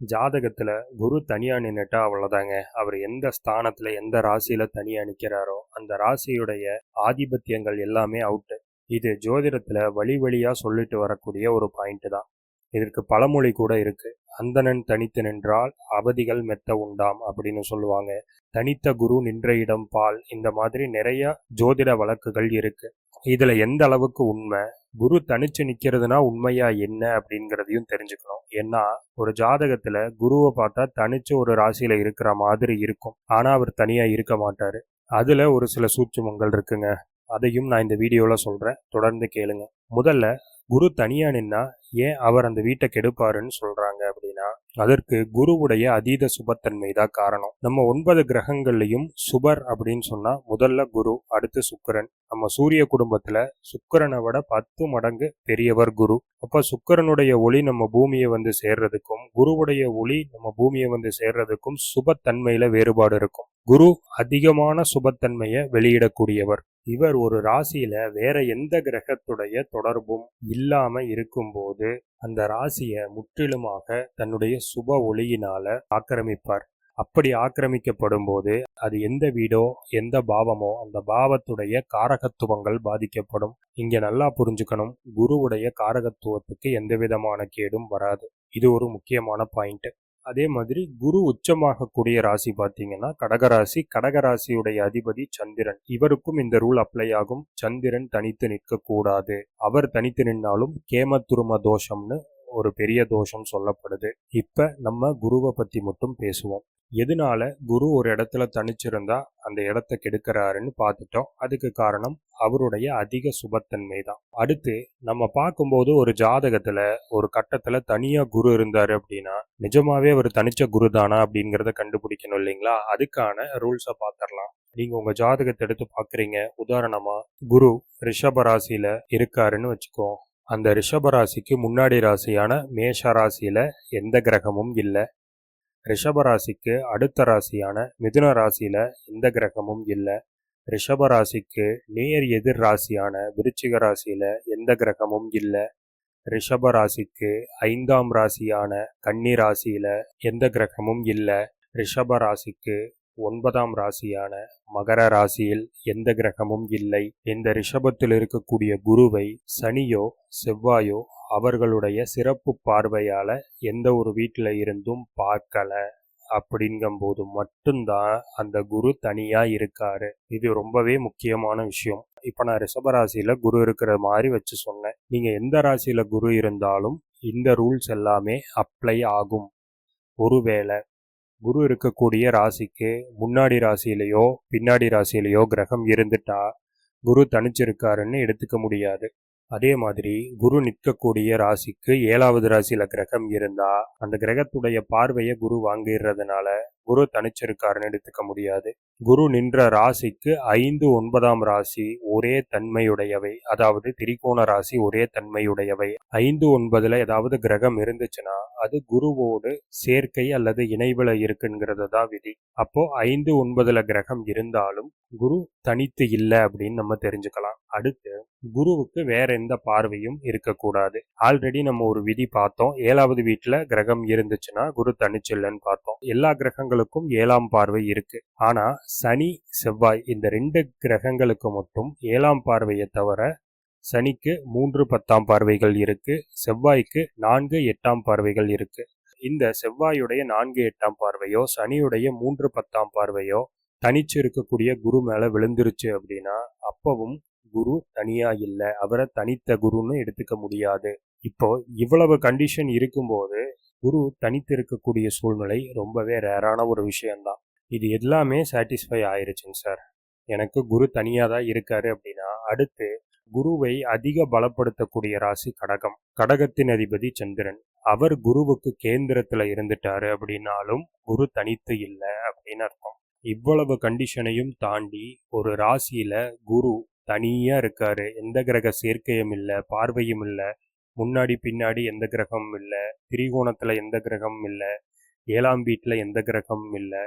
ஜாதகத்துல குரு தனியா நின்னுட்டா அவ்வளோதாங்க அவர் எந்த ஸ்தானத்துல எந்த ராசியில் தனியா நிக்கிறாரோ அந்த ராசியுடைய ஆதிபத்தியங்கள் எல்லாமே அவுட்டு இது ஜோதிடத்துல வழி வழியா சொல்லிட்டு வரக்கூடிய ஒரு பாயிண்ட் தான். இதற்கு பழமொழி கூட இருக்கு. அந்தணன் தனித்து நின்றால் அவதிகள் மெத்த உண்டாம் அப்படின்னு சொல்லுவாங்க. தனித்த குரு நின்ற இடம் பால் இந்த மாதிரி நிறைய ஜோதிட வழக்குகள் இருக்கு. இதுல எந்த அளவுக்கு உண்மை? குரு தனிச்சு நிக்கிறதுனா உண்மையா என்ன அப்படிங்கிறதையும் தெரிஞ்சுக்கணும். ஏன்னா ஒரு ஜாதகத்துல குருவை பார்த்தா தனிச்சு ஒரு ராசியில இருக்கிற மாதிரி இருக்கும். ஆனா அவர் தனியா இருக்க மாட்டாரு. அதுல ஒரு சில சூட்சுமங்கள் இருக்குங்க. அதையும் நான் இந்த வீடியோல சொல்றேன். தொடர்ந்து கேளுங்க. முதல்ல குரு தனியா நின்னா ஏன் அவர் அந்த வீட்டை கெடுப்பாருன்னு சொல்றாங்க அப்படின்னா அதற்கு குருவுடைய அதீத சுபத்தன்மை தான் காரணம். நம்ம ஒன்பது கிரகங்கள்லையும் சுபர் அப்படின்னு சொன்னா முதல்ல குரு அடுத்து சுக்கரன். நம்ம சூரிய குடும்பத்தில் சுக்கிரனை விட பத்து மடங்கு பெரியவர் குரு. அப்போ சுக்கிரனுடைய ஒளி நம்ம பூமியை வந்து சேர்றதுக்கும் குருவுடைய ஒளி நம்ம பூமியை வந்து சேர்றதுக்கும் சுபத்தன்மையில வேறுபாடு இருக்கும். குரு அதிகமான சுபத்தன்மையை வெளியிடக்கூடியவர். இவர் ஒரு ராசியில வேற எந்த கிரகத்துடைய தொடர்பும் இல்லாம இருக்கும்போது அந்த ராசியை முற்றிலுமாக தன்னுடைய சுப ஒளியினால ஆக்கிரமிப்பார். அப்படி ஆக்கிரமிக்கப்படும் போது அது எந்த வீடோ எந்த பாவமோ அந்த பாவத்துடைய காரகத்துவங்கள் பாதிக்கப்படும். இங்க நல்லா புரிஞ்சுக்கணும். குருவுடைய காரகத்துவத்துக்கு எந்த விதமான கேடும் வராது. இது ஒரு முக்கியமான பாயிண்ட். அதே மாதிரி குரு உச்சமாகக்கூடிய ராசி பார்த்தீங்கன்னா கடகராசி கடகராசியுடைய அதிபதி சந்திரன். இவருக்கும் இந்த ரூல் அப்ளை ஆகும். சந்திரன் தனித்து நிற்கக்கூடாது. அவர் தனித்து நின்னாலும் கேமத்துரும தோஷம்னு ஒரு பெரிய தோஷம் சொல்லப்படுது. இப்ப நம்ம குருவை பத்தி மட்டும் பேசுவோம். எதனால குரு ஒரு இடத்துல தனிச்சிருந்தா அந்த இடத்த கெடுக்கிறாருன்னு பார்த்துட்டோம் அதுக்கு காரணம் அவருடைய அதிக சுபத்தன்மை தான். அடுத்து நம்ம பார்க்கும்போது ஒரு ஜாதகத்துல ஒரு கட்டத்துல தனியா குரு இருந்தாரு அப்படின்னா நிஜமாவே அவர் தனிச்ச குரு தானா அப்படிங்கிறத கண்டுபிடிக்கணும் இல்லைங்களா? அதுக்கான ரூல்ஸை பார்த்துடலாம் நீங்க உங்க ஜாதகத்தை எடுத்து பாக்குறீங்க. உதாரணமா குரு ரிஷப ராசியில இருக்காருன்னு வச்சுக்கோ. அந்த ரிஷப ராசிக்கு முன்னாடி ராசியான மேஷ ராசியில எந்த கிரகமும் இல்லை. ரிஷப ராசிக்கு அடுத்த ராசியான மிதுன ராசியில் எந்த கிரகமும் இல்லை. ரிஷப ராசிக்கு நேர் எதிர் ராசியான விருச்சிக ராசியில் எந்த கிரகமும் இல்லை. ரிஷப ராசிக்கு ஐந்தாம் ராசியான கன்னி ராசியில் எந்த கிரகமும் இல்லை. ரிஷப ராசிக்கு ஒன்பதாம் ராசியான மகர ராசியில் எந்த கிரகமும் இல்லை. இந்த ரிஷபத்தில் இருக்கக்கூடிய குருவை சனியோ செவ்வாயோ அவர்களுடைய சிறப்பு பார்வையால் எந்த ஒரு வீட்டில் இருந்தும் பார்க்கலை. அப்படிங்கும்போது மட்டும்தான் அந்த குரு தனியாக இருக்காரு. இது ரொம்பவே முக்கியமான விஷயம். இப்போ நான் ரிஷபராசியில் குரு இருக்கிற மாதிரி வச்சு சொன்னேன். நீங்கள் எந்த ராசியில் குரு இருந்தாலும் இந்த ரூல்ஸ் எல்லாமே அப்ளை ஆகும். ஒருவேளை குரு இருக்கக்கூடிய ராசிக்கு முன்னாடி ராசியிலையோ பின்னாடி ராசியிலையோ கிரகம் இருந்துட்டா குரு தனிச்சிருக்காருன்னு எடுத்துக்க முடியாது. அதே மாதிரி குரு நிற்கக்கூடிய ராசிக்கு ஏழாவது ராசியில கிரகம் இருந்தா அந்த கிரகத்துடைய பார்வையை குரு வாங்கிடுறதுனால குரு தனிச்சிருக்காருன்னு எடுத்துக்க முடியாது. குரு நின்ற ராசிக்கு ஐந்து ஒன்பதாம் ராசி ஒரே தன்மையுடையவை. அதாவது திரிகோண ராசி ஒரே தன்மையுடையவை. ஐந்து ஒன்பதுல ஏதாவது கிரகம் இருந்துச்சுன்னா அது குருவோடு சேர்க்கை அல்லது இணைவில் இருக்குங்கிறது தான் விதி. அப்போ ஐந்து ஒன்பதுல கிரகம் இருந்தாலும் குரு தனித்து இல்லை அப்படின்னு நம்ம தெரிஞ்சுக்கலாம். அடுத்து குருவுக்கு வேற எந்த பார்வையும் இருக்கக்கூடாது. ஆல்ரெடி நம்ம ஒரு விதி பார்த்தோம். ஏழாவது வீட்டுல கிரகம் இருந்துச்சுன்னா குரு தனிச்சில்லைன்னு பார்த்தோம். எல்லா கிரகங்களும் கிரகங்களுக்கும் ஏழாம் பார்வை இருக்கு. ஆனா சனி செவ்வாய் இந்த ரெண்டு கிரகங்களுக்கு மட்டும் ஏழாம் பார்வையை தவிர சனிக்கு மூன்று பத்தாம் பார்வைகள் இருக்கு. செவ்வாய்க்கு நான்கு எட்டாம் பார்வைகள் இருக்கு. இந்த செவ்வாயுடைய நான்கு எட்டாம் பார்வையோ சனியுடைய மூன்று பத்தாம் பார்வையோ தனிச்சு இருக்கக்கூடிய குரு மேல விழுந்துருச்சு அப்படின்னா அப்பவும் குரு தனியா இல்லை. அவரை தனித்த குருன்னு எடுத்துக்க முடியாது. இப்போ இவ்வளவு கண்டிஷன் இருக்கும்போது குரு தனித்து இருக்கக்கூடிய சூழ்நிலை ரொம்பவே ரேரான ஒரு விஷயம்தான். இது எல்லாமே சாட்டிஸ்ஃபை ஆயிருச்சுங்க சார். எனக்கு குரு தனியாக தான் இருக்காரு அப்படின்னா அடுத்து குருவை அதிக பலப்படுத்தக்கூடிய ராசி கடகம். கடகத்தின் அதிபதி சந்திரன். அவர் குருவுக்கு கேந்திரத்தில் இருந்துட்டாரு அப்படின்னாலும் குரு தனித்து இல்லை அப்படின்னு அர்த்தம். இவ்வளவு கண்டிஷனையும் தாண்டி ஒரு ராசியில குரு தனியாக இருக்காரு. எந்த கிரக சேர்க்கையும் இல்லை பார்வையும் இல்லை. முன்னாடி பின்னாடி எந்த கிரகமும் இல்லை. திரிகோணத்தில் எந்த கிரகமும் இல்லை. ஏழாம் வீட்டில் எந்த கிரகமும் இல்லை.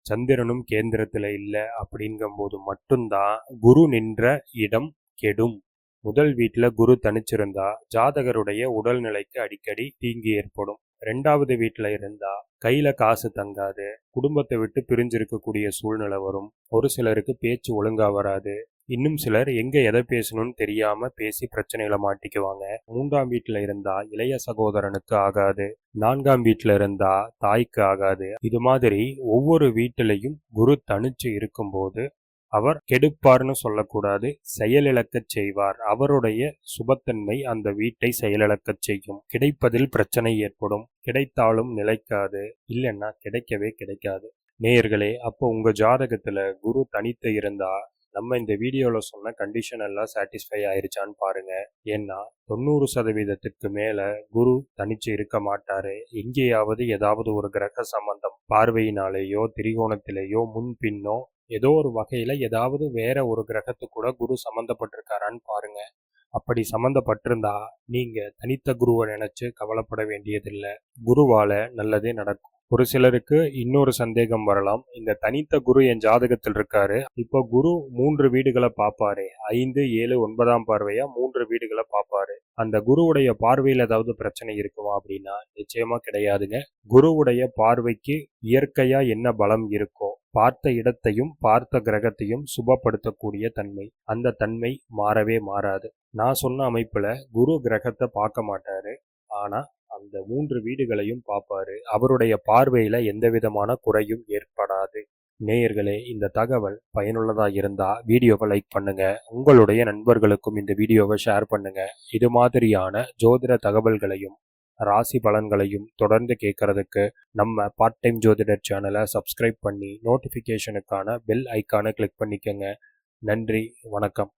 சந்திரனும் கேந்திரத்தில் இல்லை அப்படிங்கும்போது மட்டும்தான் குரு நின்ற இடம் கெடும். முதல் வீட்டில் குரு தனிச்சிருந்தா ஜாதகருடைய உடல்நிலைக்கு அடிக்கடி தீங்கு ஏற்படும். ரெண்டாவது வீட்டில் இருந்தா கையில காசு தங்காது. குடும்பத்தை விட்டு பிரிஞ்சிருக்கக்கூடிய சூழ்நிலை வரும். ஒரு சிலருக்கு பேச்சு ஒழுங்கா வராது. இன்னும் சிலர் எங்க எதை பேசணும்னு தெரியாம பேசி பிரச்சனைகளை மாட்டிக்குவாங்க. மூன்றாம் வீட்டுல இருந்தா இளைய சகோதரனுக்கு ஆகாது. நான்காம் வீட்டுல இருந்தா தாய்க்கு ஆகாது. இது மாதிரி ஒவ்வொரு வீட்டிலையும் குரு தனிச்சு இருக்கும்போது அவர் கெடுப்பார்னு சொல்லக்கூடாது. செயலிழக்கச் செய்வார். அவருடைய சுபத்தன்மை அந்த வீட்டை செயலிழக்கச் செய்யும். கிடைப்பதில் பிரச்சனை ஏற்படும். கிடைத்தாலும் நிலைக்காது. இல்லைன்னா கிடைக்கவே கிடைக்காது. நேயர்களே அப்போ உங்க ஜாதகத்துல குரு தனித்து இருந்தா நம்ம இந்த வீடியோவில் சொன்ன கண்டிஷன் எல்லாம் சாட்டிஸ்ஃபை ஆயிருச்சான்னு பாருங்க. ஏன்னா தொண்ணூறு சதவீதத்துக்கு மேல குரு தனிச்சு இருக்க மாட்டாரு. எங்கேயாவது ஏதாவது ஒரு கிரக சம்பந்தம் பார்வையினாலேயோ திரிகோணத்திலேயோ முன் பின்னோ ஏதோ ஒரு வகையில ஏதாவது வேற ஒரு கிரகத்து கூட குரு சம்மந்தப்பட்டிருக்காரான்னு பாருங்க. அப்படி சம்மந்தப்பட்டிருந்தா நீங்க தனித்த குருவை நினைச்சு கவலைப்பட வேண்டியதில்லை. குருவால நல்லதே நடக்கும். ஒரு சிலருக்கு இன்னொரு சந்தேகம் வரலாம். இந்த தனித்த குரு என் ஜாதகத்தில் இருக்காரு. இப்போ குரு மூன்று வீடுகளை பார்ப்பாரு. ஐந்து ஏழு ஒன்பதாம் பார்வையா? மூன்று வீடுகளை பார்ப்பாரு. அந்த குருவுடைய பார்வையில் ஏதாவது பிரச்சனை இருக்குமா அப்படின்னா நிச்சயமா கிடையாதுங்க. குருவுடைய பார்வைக்கு இயற்கையா என்ன பலம் இருக்கோ பார்த்த இடத்தையும் பார்த்த கிரகத்தையும் சுபப்படுத்தக்கூடிய தன்மை. அந்த தன்மை மாறவே மாறாது. நான் சொன்ன அமைப்புல குரு கிரகத்தை பார்க்க மாட்டாரு. ஆனா அந்த மூன்று வீடுகளையும் பார்ப்பாரு. அவருடைய பார்வையில எந்த விதமான குறையும் ஏற்படாது. நேயர்களே இந்த தகவல் பயனுள்ளதா இருந்தா வீடியோவை லைக் பண்ணுங்க. உங்களுடைய நண்பர்களுக்கும் இந்த வீடியோவை ஷேர் பண்ணுங்க. இது மாதிரியான ஜோதிட தகவல்களையும் ராசி பலன்களையும் தொடர்ந்து கேட்கறதுக்கு நம்ம பார்ட் டைம் ஜோதிடர் சேனலை சப்ஸ்கிரைப் பண்ணி நோட்டிஃபிகேஷனுக்கான பெல் ஐக்கானை கிளிக் பண்ணிக்கோங்க. நன்றி வணக்கம்.